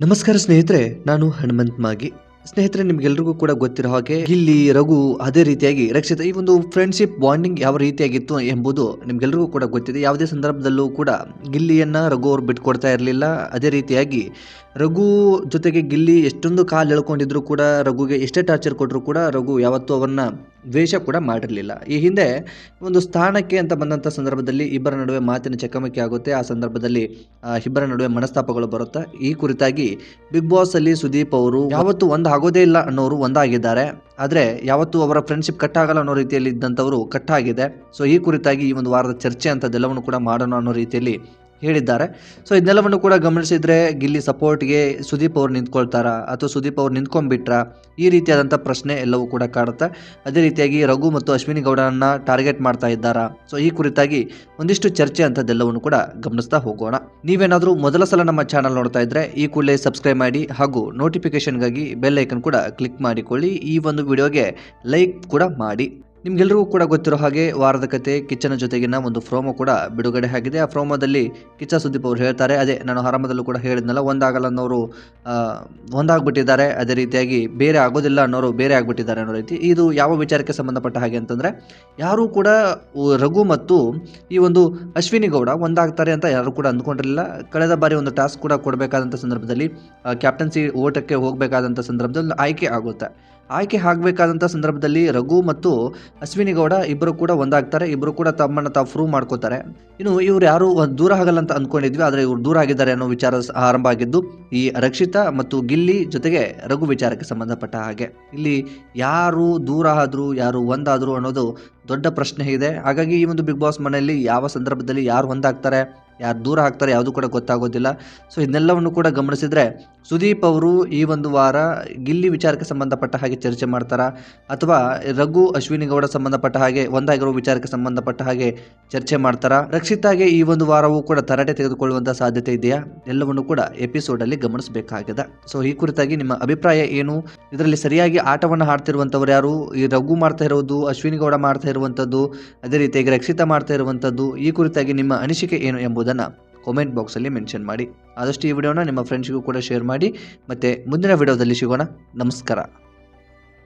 ನಮಸ್ಕಾರ ಸ್ನೇಹಿತರೆ, ನಾನು ಹನುಮಂತ್ ಮಾಗಿ. ಸ್ನೇಹಿತರೆ, ನಿಮ್ಗೆಲ್ರಿಗೂ ಕೂಡ ಗೊತ್ತಿರೋ ಹಾಗೆ, ಗಿಲ್ಲಿ, ರಘು ಅದೇ ರೀತಿಯಾಗಿ ರಕ್ಷಿತ ಈ ಒಂದು ಫ್ರೆಂಡ್ಶಿಪ್ ಬಾಂಡಿಂಗ್ ಯಾವ ರೀತಿಯಾಗಿತ್ತು ಎಂಬುದು ನಿಮ್ಗೆಲ್ರಿಗೂ ಕೂಡ ಗೊತ್ತಿದೆ. ಯಾವುದೇ ಸಂದರ್ಭದಲ್ಲೂ ಕೂಡ ಗಿಲ್ಲಿಯನ್ನ ರಘು ಅವ್ರು ಬಿಟ್ಕೊಡ್ತಾ ಇರಲಿಲ್ಲ. ಅದೇ ರೀತಿಯಾಗಿ ರಘು ಜೊತೆಗೆ ಗಿಲ್ಲಿ ಎಷ್ಟೊಂದು ಕಾಲು ಎಳ್ಕೊಂಡಿದ್ರು ಕೂಡ, ರಘುಗೆ ಎಷ್ಟೇ ಟಾರ್ಚರ್ ಕೊಟ್ಟರು ಕೂಡ ರಘು ಯಾವತ್ತೂ ಅವನ್ನ ದ್ವೇಷ ಕೂಡ ಮಾಡಿರಲಿಲ್ಲ. ಈ ಹಿಂದೆ ಒಂದು ಸ್ಥಾನಕ್ಕೆ ಅಂತ ಬಂದಂಥ ಸಂದರ್ಭದಲ್ಲಿ ಇಬ್ಬರ ನಡುವೆ ಮಾತಿನ ಚಕಮಕಿ ಆಗುತ್ತೆ. ಆ ಸಂದರ್ಭದಲ್ಲಿ ಇಬ್ಬರ ನಡುವೆ ಮನಸ್ತಾಪಗಳು ಬರುತ್ತೆ? ಈ ಕುರಿತಾಗಿ ಬಿಗ್ ಬಾಸ್ ಅಲ್ಲಿ ಸುದೀಪ್ ಅವರು, ಯಾವತ್ತೂ ಒಂದು ಆಗೋದೇ ಇಲ್ಲ ಅನ್ನೋರು ಒಂದಾಗಿದ್ದಾರೆ. ಆದರೆ ಯಾವತ್ತೂ ಅವರ ಫ್ರೆಂಡ್ಶಿಪ್ ಕಟ್ ಆಗಲ್ಲ ಅನ್ನೋ ರೀತಿಯಲ್ಲಿ ಇದ್ದಂಥವರು ಕಟ್ ಆಗಿದೆ. ಸೊ ಈ ಕುರಿತಾಗಿ ಈ ಒಂದು ವಾರದ ಚರ್ಚೆ ಅಂತದೆಲ್ಲವನ್ನು ಕೂಡ ಮಾಡೋಣ ಅನ್ನೋ ರೀತಿಯಲ್ಲಿ ಹೇಳಿದ್ದಾರೆ. ಸೊ ಇದನ್ನೆಲ್ಲವನ್ನು ಕೂಡ ಗಮನಿಸಿದ್ರೆ ಗಿಲ್ಲಿ ಸಪೋರ್ಟ್ಗೆ ಸುದೀಪ್ ಅವ್ರು ನಿಂತ್ಕೊಳ್ತಾರಾ? ಅಥವಾ ಸುದೀಪ್ ಅವ್ರು ನಿಂತ್ಕೊಂಡ್ಬಿಟ್ರಾ? ಈ ರೀತಿಯಾದಂಥ ಪ್ರಶ್ನೆ ಎಲ್ಲವೂ ಕೂಡ ಕಾಡುತ್ತೆ. ಅದೇ ರೀತಿಯಾಗಿ ರಘು ಮತ್ತು ಅಶ್ವಿನಿ ಗೌಡರನ್ನ ಟಾರ್ಗೆಟ್ ಮಾಡ್ತಾ ಇದ್ದಾರಾ? ಸೊ ಈ ಕುರಿತಾಗಿ ಒಂದಿಷ್ಟು ಚರ್ಚೆ ಅಂಥದ್ದೆಲ್ಲವನ್ನು ಕೂಡ ಗಮನಿಸ್ತಾ ಹೋಗೋಣ. ನೀವೇನಾದರೂ ಮೊದಲ ಸಲ ನಮ್ಮ ಚಾನಲ್ ನೋಡ್ತಾ ಇದ್ರೆ ಈ ಕೂಡಲೇ ಸಬ್ಸ್ಕ್ರೈಬ್ ಮಾಡಿ ಹಾಗೂ ನೋಟಿಫಿಕೇಷನ್ಗಾಗಿ ಬೆಲ್ ಐಕನ್ ಕೂಡ ಕ್ಲಿಕ್ ಮಾಡಿಕೊಳ್ಳಿ. ಈ ಒಂದು ವಿಡಿಯೋಗೆ ಲೈಕ್ ಕೂಡ ಮಾಡಿ. ನಿಮ್ಗೆಲ್ರಿಗೂ ಕೂಡ ಗೊತ್ತಿರೋ ಹಾಗೆ ವಾರದ ಕತೆ, ಕಿಚ್ಚನ ಜೊತೆಗಿನ ಒಂದು ಫ್ರೋಮೋ ಕೂಡ ಬಿಡುಗಡೆ ಆಗಿದೆ. ಆ ಫ್ರೋಮೋದಲ್ಲಿ ಕಿಚ್ಚ ಸುದೀಪ್ ಅವರು ಹೇಳ್ತಾರೆ, ಅದೇ ನಾನು ಆರಂಭದಲ್ಲೂ ಕೂಡ ಹೇಳಿದ್ನಲ್ಲ, ಒಂದಾಗಲ್ಲ ಅನ್ನೋರು ಒಂದಾಗ್ಬಿಟ್ಟಿದ್ದಾರೆ, ಅದೇ ರೀತಿಯಾಗಿ ಬೇರೆ ಆಗೋದಿಲ್ಲ ಅನ್ನೋರು ಬೇರೆ ಆಗ್ಬಿಟ್ಟಿದ್ದಾರೆ ಅನ್ನೋ ರೀತಿ. ಇದು ಯಾವ ವಿಚಾರಕ್ಕೆ ಸಂಬಂಧಪಟ್ಟ ಹಾಗೆ ಅಂತಂದರೆ, ಯಾರೂ ಕೂಡ ರಘು ಮತ್ತು ಈ ಒಂದು ಅಶ್ವಿನಿ ಗೌಡ ಒಂದಾಗ್ತಾರೆ ಅಂತ ಯಾರು ಕೂಡ ಅಂದ್ಕೊಂಡಿರಲಿಲ್ಲ. ಕಳೆದ ಬಾರಿ ಒಂದು ಟಾಸ್ಕ್ ಕೂಡ ಕೊಡಬೇಕಾದಂಥ ಸಂದರ್ಭದಲ್ಲಿ ಕ್ಯಾಪ್ಟನ್ಸಿ ಓಟಕ್ಕೆ ಹೋಗಬೇಕಾದಂಥ ಸಂದರ್ಭದಲ್ಲಿ ಆಯ್ಕೆ ಆಗುತ್ತೆ. ಆಯ್ಕೆ ಆಗಬೇಕಾದಂಥ ಸಂದರ್ಭದಲ್ಲಿ ರಘು ಮತ್ತು ಅಶ್ವಿನಿ ಗೌಡ ಇಬ್ಬರು ಕೂಡ ಒಂದಾಗ್ತಾರೆ ಇಬ್ಬರು ಕೂಡ ತಮ್ಮನ್ನು ತಾವು ಪ್ರೂವ್ ಮಾಡ್ಕೋತಾರೆ. ಇನ್ನು ಇವ್ರು ಯಾರು ದೂರ ಆಗಲ್ಲ ಅಂತ ಅಂದ್ಕೊಂಡಿದ್ವಿ ಆದರೆ ಇವ್ರು ದೂರ ಆಗಿದ್ದಾರೆ ಅನ್ನೋ ವಿಚಾರ ಆರಂಭ ಆಗಿದ್ದು, ಈ ರಕ್ಷಿತಾ ಮತ್ತು ಗಿಲ್ಲಿ ಜೊತೆಗೆ ರಘು ವಿಚಾರಕ್ಕೆ ಸಂಬಂಧಪಟ್ಟ ಹಾಗೆ. ಇಲ್ಲಿ ಯಾರು ದೂರ ಆದರೂ, ಯಾರು ಒಂದಾದ್ರು ಅನ್ನೋದು ದೊಡ್ಡ ಪ್ರಶ್ನೆ ಇದೆ. ಹಾಗಾಗಿ ಈ ಒಂದು ಬಿಗ್ ಬಾಸ್ ಮನೆಯಲ್ಲಿ ಯಾವ ಸಂದರ್ಭದಲ್ಲಿ ಯಾರು ಒಂದಾಗ್ತಾರೆ ಯಾರು ದೂರ ಹಾಕ್ತಾರೆ ಯಾವುದು ಕೂಡ ಗೊತ್ತಾಗೋದಿಲ್ಲ. ಸೊ ಇದನ್ನೆಲ್ಲವನ್ನು ಕೂಡ ಗಮನಿಸಿದ್ರೆ ಸುದೀಪ್ ಅವರು ಈ ಒಂದು ವಾರ ಗಿಲ್ಲಿ ವಿಚಾರಕ್ಕೆ ಸಂಬಂಧಪಟ್ಟ ಹಾಗೆ ಚರ್ಚೆ ಮಾಡ್ತಾರಾ? ಅಥವಾ ರಘು ಅಶ್ವಿನಿ ಗೌಡ ಸಂಬಂಧಪಟ್ಟ ಹಾಗೆ ಒಂದಾಗಿರೋ ವಿಚಾರಕ್ಕೆ ಸಂಬಂಧಪಟ್ಟ ಹಾಗೆ ಚರ್ಚೆ ಮಾಡ್ತಾರಾ? ರಕ್ಷಿತಾಗೆ ಈ ಒಂದು ವಾರವೂ ಕೂಡ ತರಾಟೆ ತೆಗೆದುಕೊಳ್ಳುವಂತಹ ಸಾಧ್ಯತೆ ಇದೆಯಾ? ಎಲ್ಲವನ್ನು ಕೂಡ ಎಪಿಸೋಡ್ ಅಲ್ಲಿ ಗಮನಿಸಬೇಕಾಗಿದೆ. ಸೊ ಈ ಕುರಿತಾಗಿ ನಿಮ್ಮ ಅಭಿಪ್ರಾಯ ಏನು? ಇದರಲ್ಲಿ ಸರಿಯಾಗಿ ಆಟವನ್ನು ಆಡ್ತಿರುವಂಥವ್ರು ಯಾರು? ಈ ರಘು ಮಾಡ್ತಾ ಇರೋದು, ಅಶ್ವಿನಿ ಗೌಡ ಮಾಡ್ತಾ ಇರುವಂಥದ್ದು ಅದೇ ರೀತಿಯಾಗಿ ರಕ್ಷಿತಾ ಮಾಡ್ತಾ ಇರುವಂಥದ್ದು ಈ ಕುರಿತಾಗಿ ನಿಮ್ಮ ಅನಿಸಿಕೆ ಏನು ಎಂಬುದನ್ನ ಕಾಮೆಂಟ್ ಬಾಕ್ಸಲ್ಲಿ ಮೆನ್ಷನ್ ಮಾಡಿ. ಆದಷ್ಟು ಈ ವಿಡಿಯೋನ ನಿಮ್ಮ ಫ್ರೆಂಡ್ಸ್ಗೂ ಕೂಡ ಶೇರ್ ಮಾಡಿ. ಮತ್ತು ಮುಂದಿನ ವಿಡಿಯೋದಲ್ಲಿ ಸಿಗೋಣ. ನಮಸ್ಕಾರ.